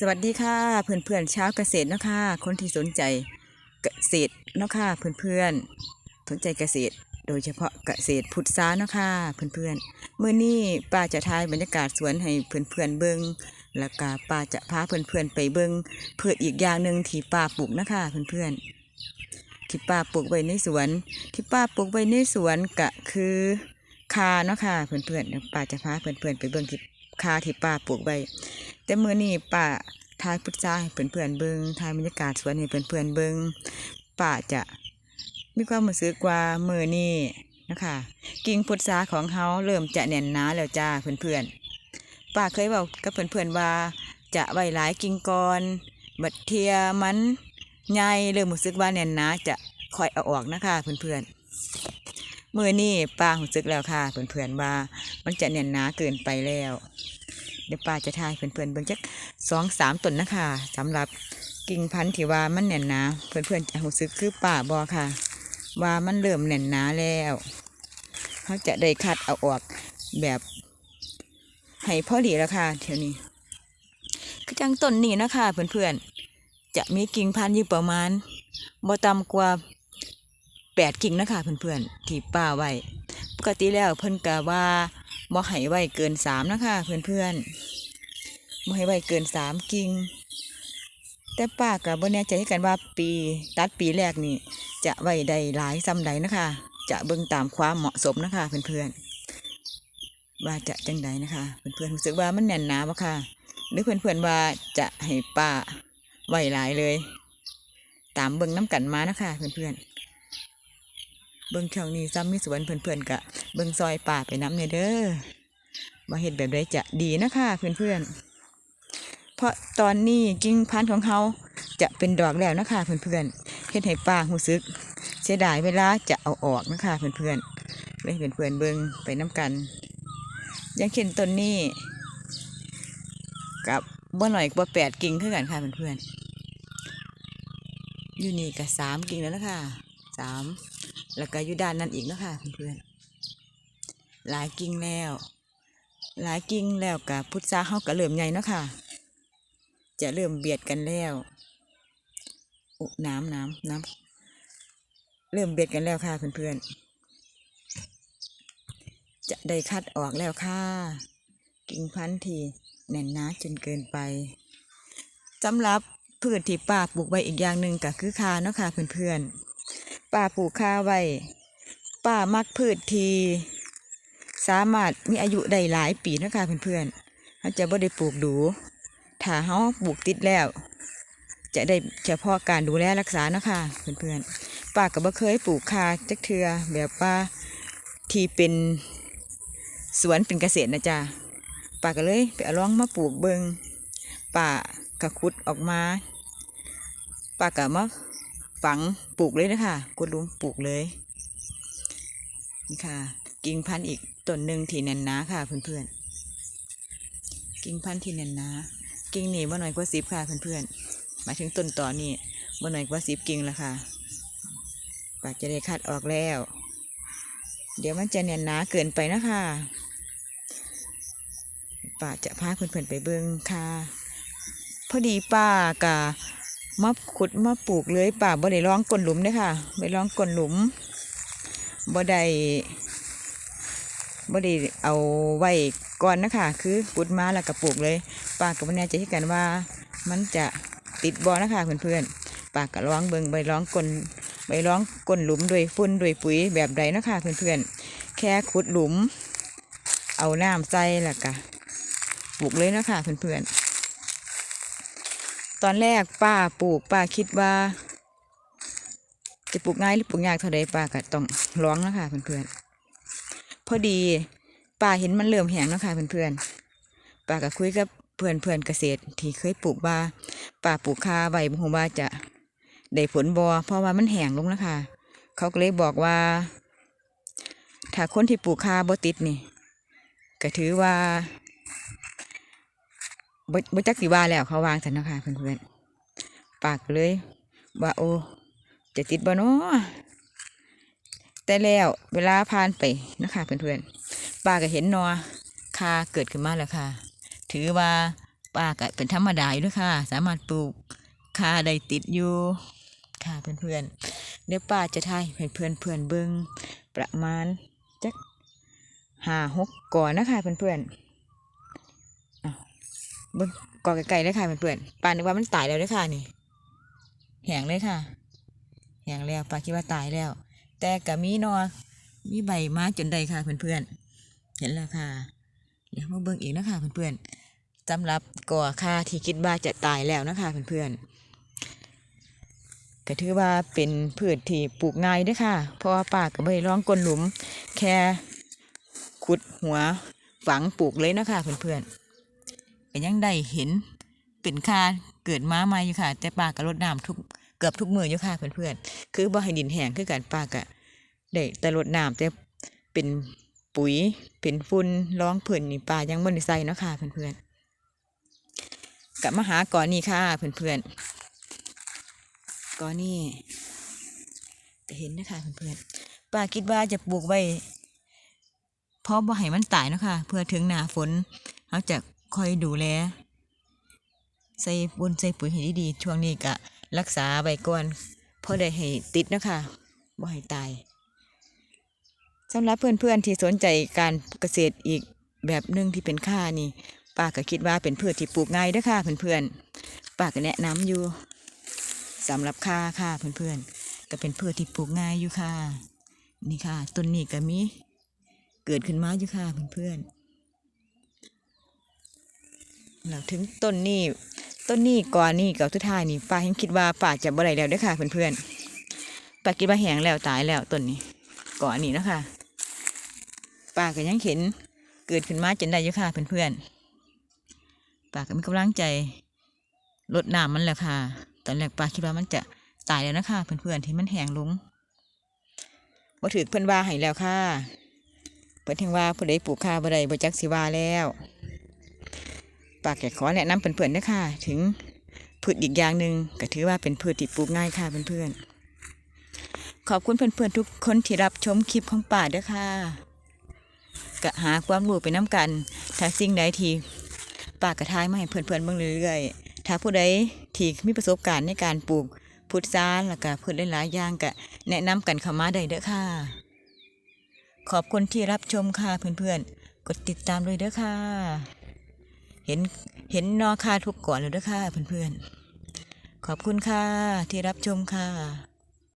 สวัสดีค่ะเพื่อนเพื่อนๆชาวเกษตรเนาะคะคนที่สนใจเกษตรเนาะค่ะเพื่อนเพื่อนๆสนใจเกษตร โดยเฉพาะเกษตรพุทธาเนาะค่ะเพื่อนเพื่อนๆเมื่อนี้ป้าจะทายบรรยากาศสวนให้เพื่อนเพื่อนๆเบิงแล้วก็ป้าจะพาเพื่อนเพื่อนๆไปเบิงพืชอีกอย่างหนึ่งที่ป้าปลูกนะคะเพื่อนเพื่อนๆที่ป้าปลูกไว้ในสวน ที่ป้าปลูกไว้ในสวนก็คือคาเนาะค่ะเพื่อนเพื่อนๆป้าจะพาเพื่อนเพื่อนๆไปเบิงที่คาที่ป้าปลูกไว้ แต่มื้อนี้ป้าทายพุทธาให้เพื่อนๆเบิงทายบรรยากาศสวนให้เพื่อนๆเบิงป้าจะมีความรู้สึกว่ามื้อนี้นะคะกิ่งพุทธาของเฮาเริ่มจะแน่นหนาแล้วจ้าเพื่อนๆป้าเคยบอกกับเพื่อนๆว่า จะไว้หลายกิ่งก่อนบัดเทียมันใหญ่เริ่มรู้สึกว่าแน่นหนาจะคอยเอาออกนะคะเพื่อนๆมื้อนี้ป้ารู้สึกแล้วค่ะเพื่อนๆว่า มันจะแน่นหนาเกินไปแล้ว เดี๋ยวป้าจะทายเพื่อนๆเบิ่งจักสองสามต้นนะคะสำหรับกิ่งพันธุ์ที่ว่ามันแน่นหนาเพื่อนๆจะรู้สึกคือป้าบอค่ะ ว่ามันเริ่มแน่นหนาแล้วเขาจะได้คัดเอาออกแบบให้พ่อดีแล้วค่ะเดี๋ยวนี้คือจังต้นนี้นะคะเพื่อนๆจะมีกิ่งพันธุ์อยู่ประมาณบ่ต่ำกว่าแปดกิ่งนะคะเพื่อนๆที่ป้าไว้ปกติแล้วเพิ่นกะว่า บ่ให้ไว้เกินสามนะคะเพื่อนๆบ่ให้ไว้เกินสามกิ่งแต่ป้าก็บ่แน่ใจคือกันว่าปีตัดปีแรกนี่ จะไว้ได้หลายซ้ำใดนะคะ จะเบิ่งตามความเหมาะสมนะคะเพื่อนๆว่าจะจังใดนะคะ เพื่อนๆรู้สึกว่ามันแน่นหนาบ่ค่ะ หรือเพื่อนๆว่าจะให้ป้าไว้หลายเลย ตามเบิ่งน้ำกันมานะคะ เพื่อนๆ เบิ่งช่องนี้ซ้ำมีสวนเพื่อนๆกะเบิ่งซอยป่าไปน้ำเนี่ยเด้อว่าเห็ดแบบใดจะดีนะคะเพื่อนๆ เพราะตอนนี้กิ่งพันธุ์ของเขาจะเป็นดอกแล้วนะคะเพื่อนๆเห็ดให้ป่าหูซึก เสียดายเวลาจะเอาออกนะคะเพื่อนๆเลยเพื่อนๆเบิ่งไปน้ำกันยังเช่นต้นนี้กับบ่หน่อยกว่าแปดกิ่งคือกันค่ะเพื่อนๆอยู่นี่ก็สามกิ่งแล้วนะคะสาม แล้วก็อยู่ด้านนั้นอีกนะคะเพื่อนๆหลายกิ่งแล้ว หลายกิ่งแล้วกับพุทราเฮาก็เริ่มใหญ่เนาะค่ะ จะเริ่มเบียดกันแล้วอุน้ำน้ำน้ำเริ่มเบียดกันแล้วค่ะเพื่อนๆจะได้คัดออกแล้วค่ะ กิ่งพันธุ์ที่แน่นหนาจนเกินไปสำหรับพืชที่ป้าปลูกไว้อีกอย่างหนึ่งก็คือคาเนาะค่ะเพื่อนๆ ป้าปลูกข้าวไว้ ป้ามักพืชทีสามารถมีอายุได้หลายปีนะคะเพื่อนๆเขาจะบ่ได้ปลูกดูถ้าเขาปลูกติดแล้ว จะได้เฉพาะการดูแลรักษานะคะเพื่อนๆป้าก็บ่เคยปลูกคาจักเทือแบบว่าที่เป็นสวนเป็นเกษตรนะจ๊ะป้าก็เลยไปเอาลองมาปลูกเบิงป้ากระคุดออกมาป้าก็มา ฝังปลูกเลยนะคะกุดลุมปลูกเลยนี่ค่ะ กิ่งพันธุ์อีกต้นหนึ่งที่แน่นหนาค่ะเพื่อนๆกิ่งพันธุ์ที่แน่นหนากิ่งนี่ว่าน้อยกว่าสิบค่ะเพื่อนๆหมายถึงต้นต่อนี่ว่าน้อยกว่าสิบกิ่งแล้วค่ะป่าจะได้คัดออกแล้ว เดี๋ยวมันจะแน่นหนาเกินไปนะคะป่าจะพาเพื่อนๆไปเบิ้งค่ะ พอดีป้ากะ มาขุดมาปลูกเลยป่าบ่ได้ร้องก้นหลุมเด้อค่ะไปร้องก้นหลุมบ่ได้บ่ได้เอาไว้ก่อนนะคะคือขุดมาแล้วก็ปลูกเลยป่ากับแน่ใจที่กันว่า มันจะติดบ่นะคะเพื่อนๆป่าก็ร้องเบิงใบร้องก้นใบร้องก้นหลุมด้วยฝุ่นด้วยปุ๋ยแบบใดนะคะเพื่อนๆแค่ขุดหลุม เอาน้ำใส่แล้วก็ปลูกเลยนะคะเพื่อนๆ ตอนแรกป้าปลูกป้าคิดว่า จะปลูกง่ายหรือปลูกยากเท่าใดป้าก็ต้องร้องนะคะเพื่อนๆพอดีป้าเห็นมันเริ่มแห้งแล้วค่ะเพื่อนๆป้าก็คุยกับเพื่อนเพื่อนเกษตรที่เคยปลูกว่าป้าปลูกคาใบบุหว่าจะได้ผลบอเพราะว่ามันแห้งลงแล้วค่ะ เขาก็เลยบอกว่า ถ้าคนที่ปลูกคาบ่ติดนี่ก็ถือว่า บ่บ่จักสิว่าแล้วเขาวางสันเนาะคะเพื่อนๆปากเลยว่าโอจะติดบ่เนาะแต่แล้วเวลาผ่านไปนะคะเพื่อนๆป้าก็เห็นนอคาเกิดขึ้นมาแล้วค่ะ ถือว่าป้าก็เป็นธรรมดาอยู่ด้วยค่ะ สามารถปลูกคาได้ติดอยู่ค่ะเพื่อนๆเดี๋ยวป้าจะทายให้เพื่อนเพื่อนเบิ้งประมาณจักห้าหกก่อนนะคะเพื่อนๆ บิ้งก่อไกลๆเลยค่ะเพื่อนๆป้านึกว่ามันตายแล้วเด้วยค่ะนี่แหงเลยค่ะแหงแล้วป้าคิดว่าตายแล้ว แต่ก็มีนอมีใบมาจนใดค่ะเพื่อนๆเห็นแล้วค่ะเดี๋ยวมาเบิ่งอีกนะคะเพื่อนๆสำหรับก่อค่าที่คิดว่าจะตายแล้วนะคะเพื่อนๆก็ถือว่าเป็นพืชที่ปลูกง่ายด้วยค่ะ เพราะว่าป้าก็ไม่ได้ร้องก้นหลุม แค่ขุดหัวฝังปลูกเลยนะคะเพื่อนๆ ก็ยังได้เห็นเป็นค่าเกิดมาใหม่อยู่ค่ะ แต่ป้าก็รดน้ำทุกเกือบทุกมืออยู่ค่ะเพื่อนๆคือบ่ให้ดินแห้งคือกันป้าก็ได้แต่รดน้ำแต่เป็นปุ๋ยเป็นฝุ่นร้องผื่นนี่ป่ายังบนได้ใส่เนาะค่ะเพื่อนๆกลับมาหาก่อนนี่ค่ะเพื่อนๆก่อนนี่จะเห็นนะคะเพื่อนๆป้าคิดว่าจะปลูกไว้เพราะบ่ให้มันตายเนาะค่ะเพื่อถึงหน้าฝนเขาจะ คอยดูแลใส่บนใส่ปุ๋ยให้ดีๆช่วงนี้ก็รักษาไว้ก่อนเพราะได้ให้ติดนะคะบ่ให้ตายสำหรับเพื่อนๆที่สนใจการเกษตรอีกแบบหนึ่งที่เป็นค่านี่ป้าก็คิดว่าเป็นพืชที่ปลูกง่ายเด้อค่ะเพื่อนๆป้าก็แนะนำอยู่สำหรับค่าค่ะเพื่อนๆก็เป็นพืชที่ปลูกง่ายอยู่ค่ะ นี่ค่ะต้นนี้ก็มีเกิดขึ้นมาอยู่ค่ะเพื่อนๆ แล้วถึงต้นนี้ต้นนี้ก่อนนี่กับทุกท่ายนี่ป้ายังคิดว่าป้าจะบ่ได้แล้วด้อค่ะเพื่อนๆป้าคิดว่าแห้งแล้วตายแล้วต้นนี้ก่อนนี่นะคะป้าก็ยังเห็นเกิดขึ้นมาจนได้อยู่ค่ะเพื่อนๆป้าก็มีกำลังใจลดน้ำมันแหละค่ะ ตอนแรกป้าคิดว่ามันจะตายแล้วนะคะเพื่อนๆที่มันแห้งลงบ่ถือเพิ่อนว่าให้แล้วค่ะเพิ่อนถึงว่าผู้ใดปลูกข้าวบ่ได้บ่จักสิว่าแล้ว ป้าแกขอแนะนำเพื่อนๆด้วยค่ะ ถึงพืชอีกอย่างหนึ่งก็ถือว่าเป็นพืชที่ปลูกง่ายค่ะเพื่อนๆขอบคุณเพื่อนๆทุกคนที่รับชมคลิปของป่าด้วยค่ะกะหาความรู้ไปน้ำกันถ้าสิ่งใดที่ป่ากระทายมาให้เพื่อนๆเบิ่งเรื่อยๆถ้าผู้ใดที่มีประสบการณ์ในการปลูกพุทธาแล้วก็พืชหลายๆอย่างก็แนะนำกันเข้ามาได้เด้อค่ะ ขอบคุณที่รับชมค่ะเพื่อนๆ กดติดตามด้วยเด้อค่ะ เห็นเห็นนอค่าทุกก่อนแล้วด้อค่ะเพื่อนๆ ขอบคุณค่ะที่รับชมค่ะ